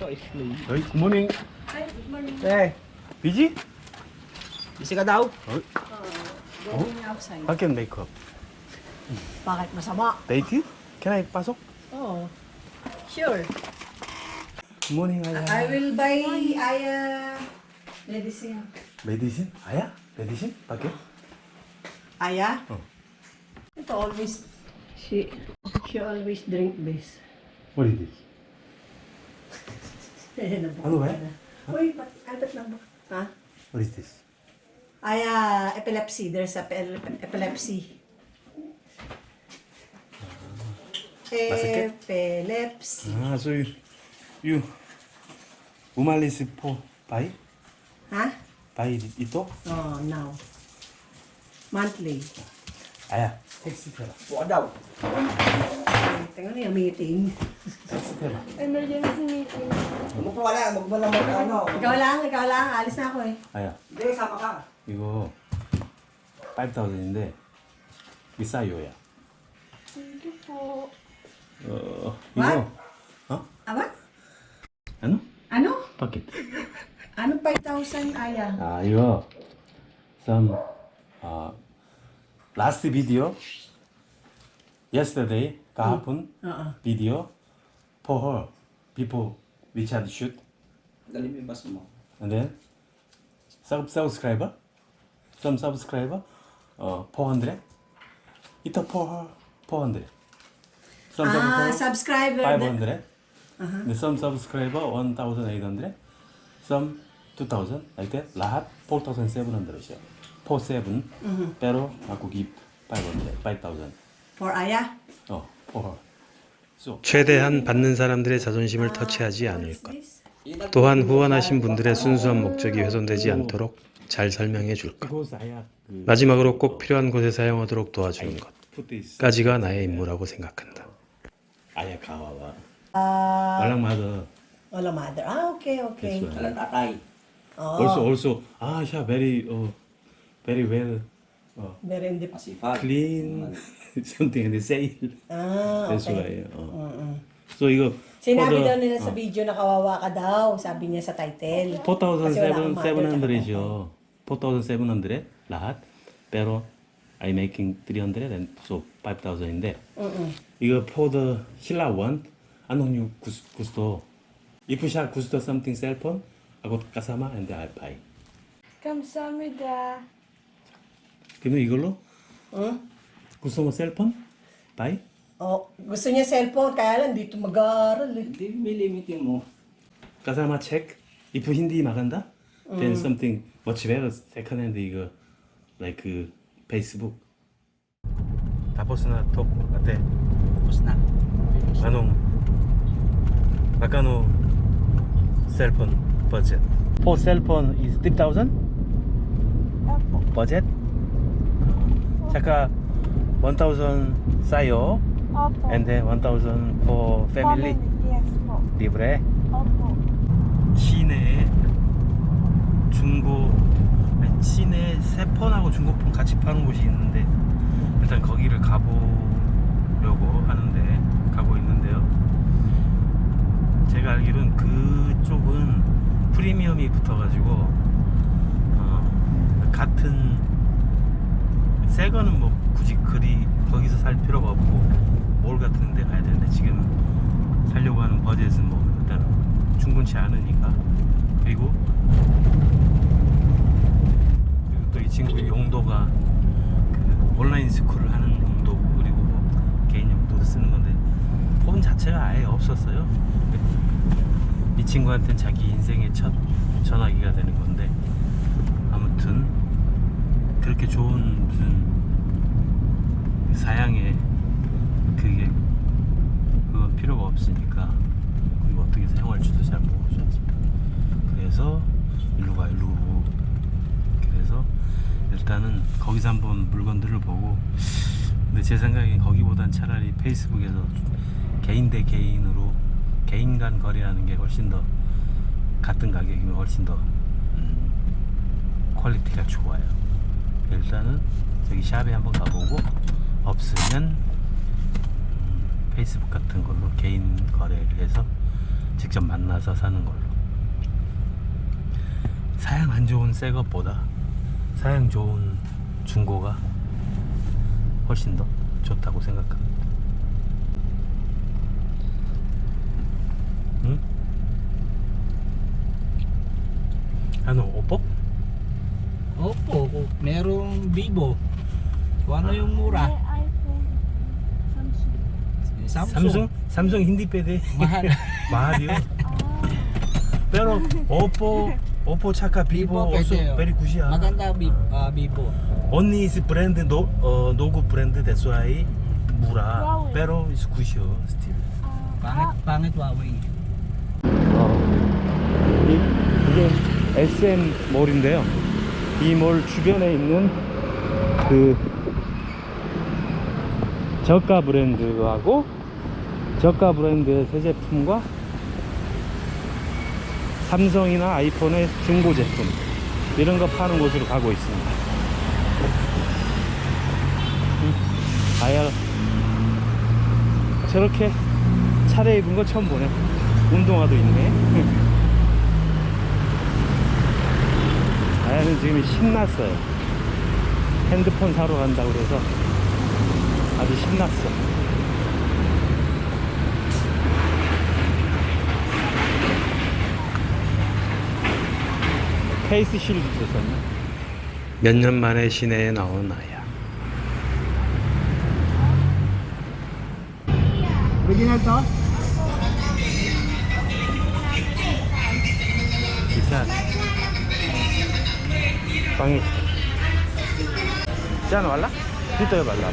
Hey, good morning. Ay, good morning. Hey, busy? Busy ka daw? Going outside. How can make up? Bakit masama? Date? Can I pasok? Oo. Sure. Good morning, I Aya. will buy Aya medicine. Medicine? Aya? Medicine? 밖에? Aya? Oh. Ito always, she, she always drink this. What is this? Ano ba? Uy, pat, albert lang ba? Ha? What is this? Aya, epilepsy. There's a epilepsy. Masakit? Epilepsy. Ah, so you, you, umalis po, buy? Ha? Buy ito? Oh, now. Monthly. Aya, text 해라. Buka daw. Ay, Tingnan yung meeting. text 해라. Emergency meeting. Umupo ka lang. Huwag mo lang mag ano. Ikaw lang, ikaw lang. Alis na ako eh. aya, Hindi, sama ka. 이거 5,000인데 비싸요야. Thank you po. 어, What? 이거 어? Aba? ano? Ano? 파켓. Ano 5,000 Aya? 아 이거 some 아 last video yesterday kahapon Oo. video for her before WeChat shoot bus mo. and then sub subscriber some subscriber uh 400 ito for her 400 some Ah, subscriber subscriber. 500 근데 some subscriber 1800 some 2000 like that lahat 4700이야 47 pero aku give 500 5000 For Aya? 어 for her 최대한 받는 사람들의 자존심을 터치하지 않을 것. 또한 후원하신 분들의 순수한 목적이 훼손되지 않도록 잘 설명해 줄 것. 마지막으로 꼭 필요한 곳에 사용하도록 도와주는 것까지가 나의 임무라고 생각한다. 아야 가와와 Ah, 맞아 wala mother. Ah, okay, okay. That's Walang tatay. Oh, also also 아 yeah very uh, very well uh, very indep- Masipag. clean something in the sale Ah, that's okay. why uh. Mm-mm. so 이거 Sinabi for the- daw nila sa video na kawawa ka daw, sabi niya sa title. Kasi wala kang mother, tsaka 4,700이죠. 4,700 lahat. Pero I making 300 and so 5,000인데 Mm-mm. 이거 for the 신라 one 안홍유 구스도 if shot 구스도 something cell phone 하고 kasama and I buy. 감사합니다. 그러면 이걸로 Hmm? 구스도 뭐 cellphone buy? Oh, gusto niya cellphone, kaya lang dito mag-aaral eh. Hindi, may limiting mo. kasama check if hindi maganda then something much better second hand 이거 like 그 Facebook 다보스나 톡 어때? Cellphone budget? For cellphone is 3,000 Opo. Saka 1,000 sa'yo Opo. and then 1,000 for family Yes po. libre. Opo. 시내에 중고 아니, 세폰하고 중고폰 같이 파는 곳이 있는데 일단 거기를 가보려고 하는데 가고 있는데요. 제가 알기로는 그쪽은 프리미엄이 붙어가지고 어, 같은 새 거는 뭐 굳이 그리 거기서 살 필요가 없고 몰 같은 데 가야 되는데 지금 살려고 하는 버젯은 뭐 일단 충분치 않으니까. 그리고 그리고 또 이 친구의 용도가 그 온라인 스쿨을 하는 용도고 그리고 뭐 개인 용도로 쓰는 건데 폰 자체가 아예 없었어요. 이 친구한테는 자기 인생의 첫 전화기가 되는 건데 그렇게 좋은 무슨 사양의 그게 그건 필요가 없으니까 그리고 어떻게 사용할지도 잘 모르셨지 그래서 일로 가 일로 그래서 일단은 거기서 한번 물건들을 보고 근데 제 생각엔 거기보단 차라리 페이스북에서 개인 대 개인으로 개인 간 거래하는 게 훨씬 더 같은 가격이면 훨씬 더 음, 퀄리티가 좋아요 일단은 저기 샵에 한번 가보고 없으면 음, 페이스북 같은 걸로 개인 거래를 해서 직접 만나서 사는 걸로 사양 안 좋은 새 것보다 사양 좋은 중고가 훨씬 더 좋다고 생각합니다 응? Ano, Oppo? Opo, kung merong Vivo. Kung ano yung mura. May iPhone. Samsung. Samsung. Samsung? Samsung hindi pwede Mahal. mahal yun pero Oppo Oppo tsaka Vivo Vivo also pwede, oh. very good이야 Maganda Vivo. ah, Vivo. Only is brand no uh, 노구 brand that's why mura Huawei. pero it's good이요 still Pangit, pangit Huawei. 어, 이, 이게 SM 몰인데요. 이 몰 주변에 있는 그 저가 브랜드하고 저가 브랜드의 새 제품과 삼성이나 아이폰의 중고 제품 이런 거 파는 곳으로 가고 있습니다. 음, 아야 저렇게 차려입은 거 처음 보네. 운동화도 있네. 아야는 지금 신났어요. 핸드폰 사러 간다고 그래서 아주 신났어. 페이스 실드 줬었나? 몇 년 만에 시내에 나온 아야. Original to? Isa. Pangit. Diyan, wala? Dito wala.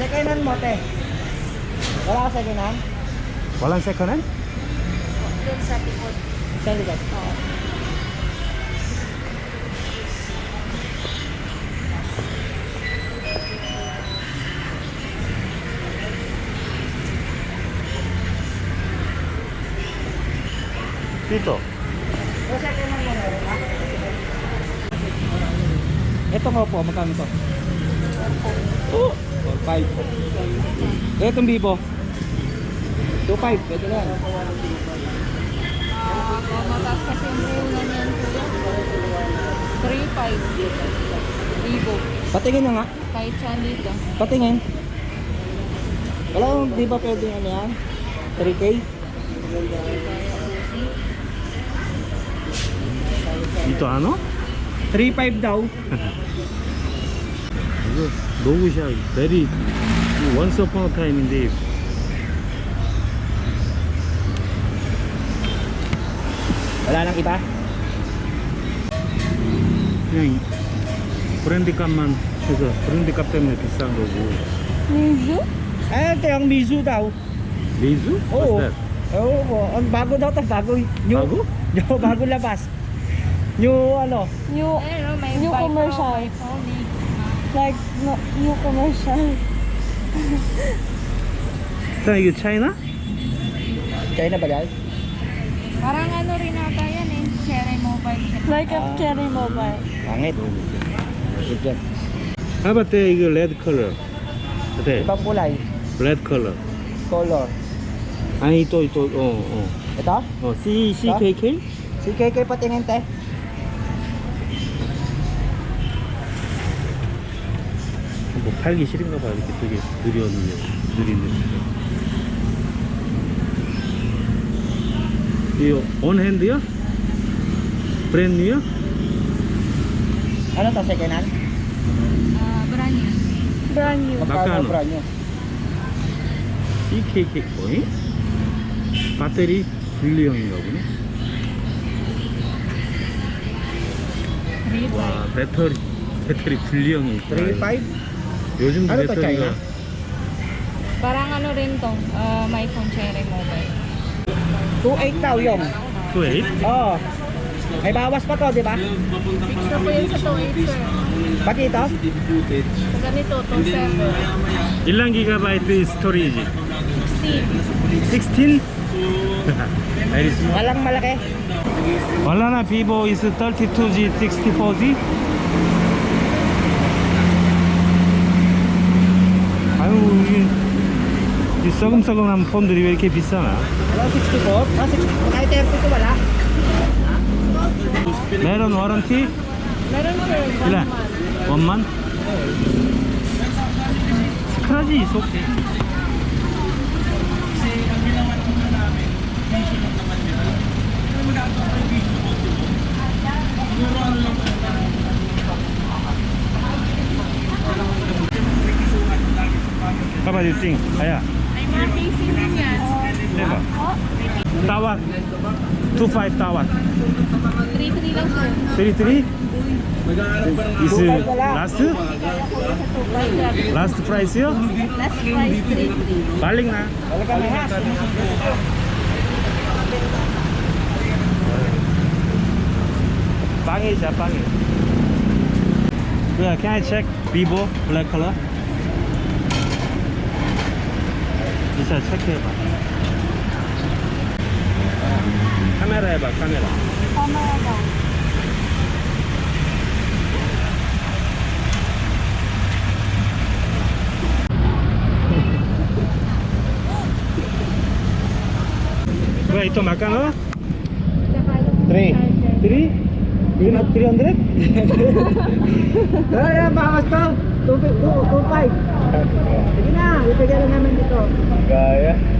Second hand mo, te. Wala ka second hand? Walang second hand? Doon sa likod. Sa likod. Dito. Sa second hand mo meron ka? Ito nga po, magkano to? Oh! 4.5. Itong Vivo. 2.5, pwede na. Ah, kung mataas kasi yung reunan yan kuya. 3.5. Vivo. Patingin na nga. Kahit saan dito. Patingin. Wala kang, di ba pwede ano yan? 3K? Dito ano? 3.5 daw. 이거 노구샤 베리 원스 어폰 어 타임인데 Wala nang iba? 그냥 브랜드 값만 해서 브랜드 값 때문에 비싼 거고 Mizu? Ah, ito yung Mizu daw. 레이즈? Oo. What's that? Oo po. Ang bago daw to, bago. New, Bago? New, bago labas. New ano? New, ano, may New buy now, commercial. Buy phone eh. Like no, new commercial. 자 이게 차이나? China ba dahil? Parang ano rin ata yan eh. Cherry mobile siya. Like a Ah. cherry mobile. Pangit. Good How about the 이거 레드 컬러? 어때? Ibang kulay. 레드 컬러 Color. 아니 또또어어 어, Ito? 어, C CKK? Si KK patingin te. 뭐 팔기 싫은가 봐 이렇게 되게 느렸냐 느리는 이거 온핸드야? 브랜드야? Ano to, second hand? Ah, brand new. Brand new. Magkano brand nyo? CKK 어이? 배터리 분리형인가 보네 와 배터리 배터리 분리형이 있구나 3.5? 요즘 Ano to, 배터리가 China? Parang ano rin to. ah, may phone cherry mobile. 2.8 daw yung. 2.8? Oo. May bawas pa to, di ba? Fix na po yun sa 2.8 sir. Pag ito? Sa ganito, 2.7. 일란 기가바이트 스토리지 16. 16? Very small. Walang malaki. Valana Vivo is 32G 64G 썩음썩음한 폰들이 왜 이렇게 비싸나? Kahit 30 ko wala. 메론 워런티? 이래 원만? 스크라지 okay How about you think? Aya, 2.5 tawat 3-3 lang sir. 33? Is last? Last price요? Last price 3-3. Baling na. 빵이 자 빵이. Yeah, can I check Vivo black color? 이사 체크해봐. 카메라 해봐 카메라. Wait, ito magkano? Three. Three? You not 300? Ay, bawas to. 2.5. Sige na, ibigay lang namin dito. Gaya.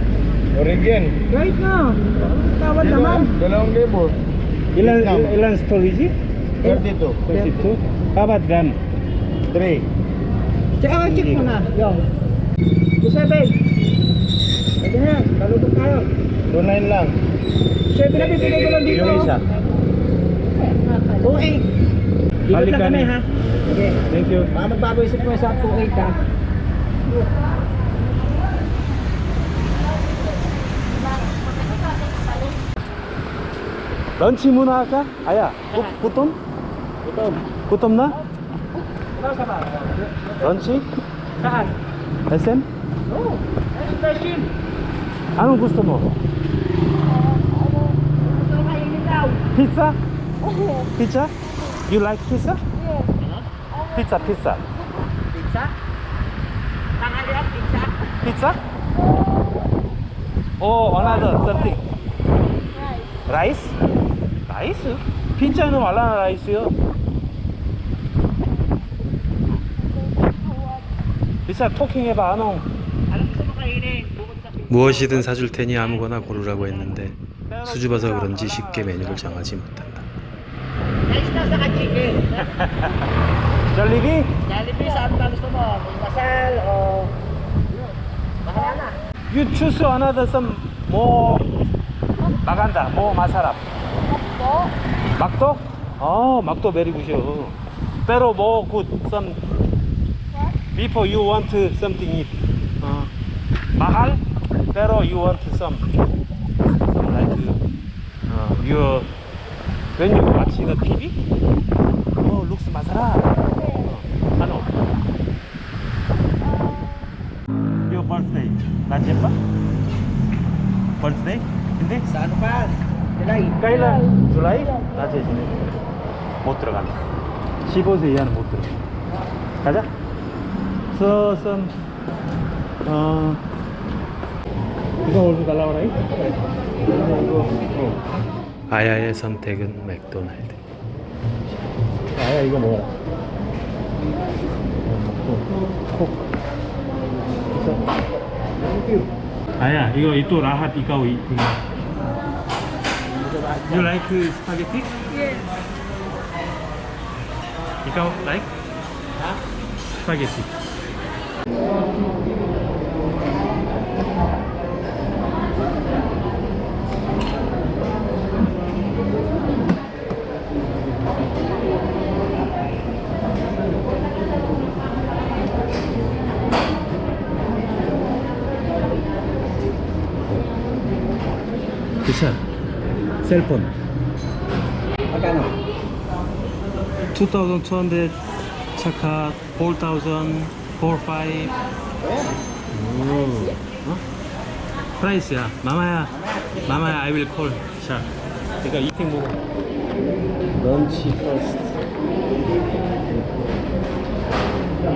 Orig yan. Right na. Tawad naman. Dalawang libo. Ilan, ilan storage? 32. 32? How about 3. Check, check mo na. Yo. Seven. Pwede na. Balutok tayo. 29 lang. Seven na pipigay ko lang dito. Yung oh. isa. 28. Ikot lang kami ha. Sige. Thank you. Baka isip mo sa 28 ha. 런치 문화 할까? 아야, 구, 구tom? 구tom na? 런치? Saan? SM? Next question. Anong gusto mo? Gusto kainin daw. Pizza? Pizza? You like pizza? Pizza, pizza. Pizza? Tanghalian, pizza? Pizza? Oh, another something. Rice? 라이스? 피자는 말라나 라이스요? 비싸 토킹 해봐 안홍 무엇이든 사줄 테니 아무거나 고르라고 했는데 수줍어서 그런지 쉽게 메뉴를 정하지 못한다. Jollibee, saan ba gusto mo? Masal o... Bahala na. You choose another some more 마간다 막도? 어 막도 good pero more good some before you want something eat 어 mahal pero you want some some like uh, your when you watch the TV oh looks 마사랍 어, ano your birthday 낮에 봐? birthday? 근데 Sa ano pa? Kailan? July? 낮에 지내 못 들어간다 15세 이하는 못 들어가 가자 some 어 이거 얼굴 달라고 그래? 아야의 선택은 맥도날드. 아야 이거 먹어라 콕 아야 이거 또 라핫 이거 이거 You like spaghetti? Yes. 이거 like? 스파게티 그쵸? 셀폰 Magkano? 2,200 차카 4,000 4,500 오. 어? 프라이스야 마마야 마마야 I will call 자 그러니까 이팅 먹어 런치 퍼스트 와,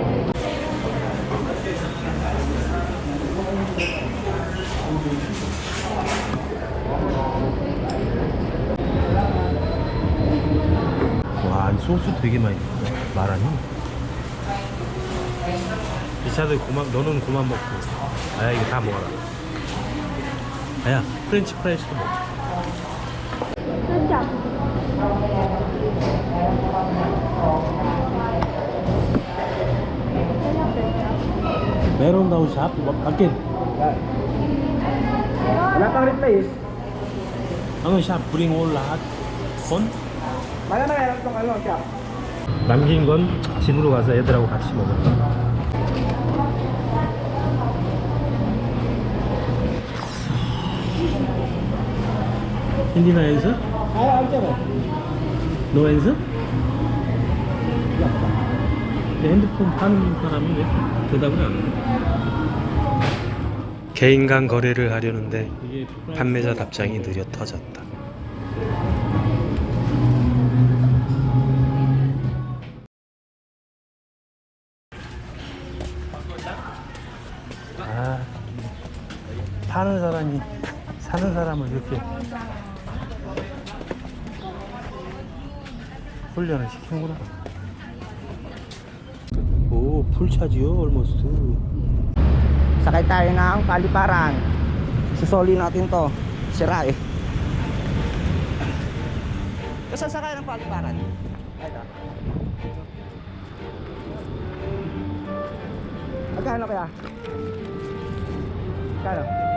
이 소스 되게 많이 말하니? 이 차들 그만, 너는 그만 먹고. 아야, 이거 다 먹어라. 아야, 프렌치 프라이스도 먹자. Meron daw shop, bakit? Wala pang replace. Ano shop? Bring all lahat? 건? 남긴 건 집으로 가서 애들하고 같이 na answer? Ay, ano siya No answer? 핸드폰 파는 사람이 왜 대답을 안 해? 개인 간 거래를 하려는데 판매자 답장이 느려 터졌다. 파는 사람이 사는 사람을 이렇게 훈련을 시키는구나. 오, 풀차지요, almost. Sakay tayo ng paliparan. Susoli natin to. Sira eh. Kasi sakay ng paliparan. Ito. Magkano kaya? Magkano?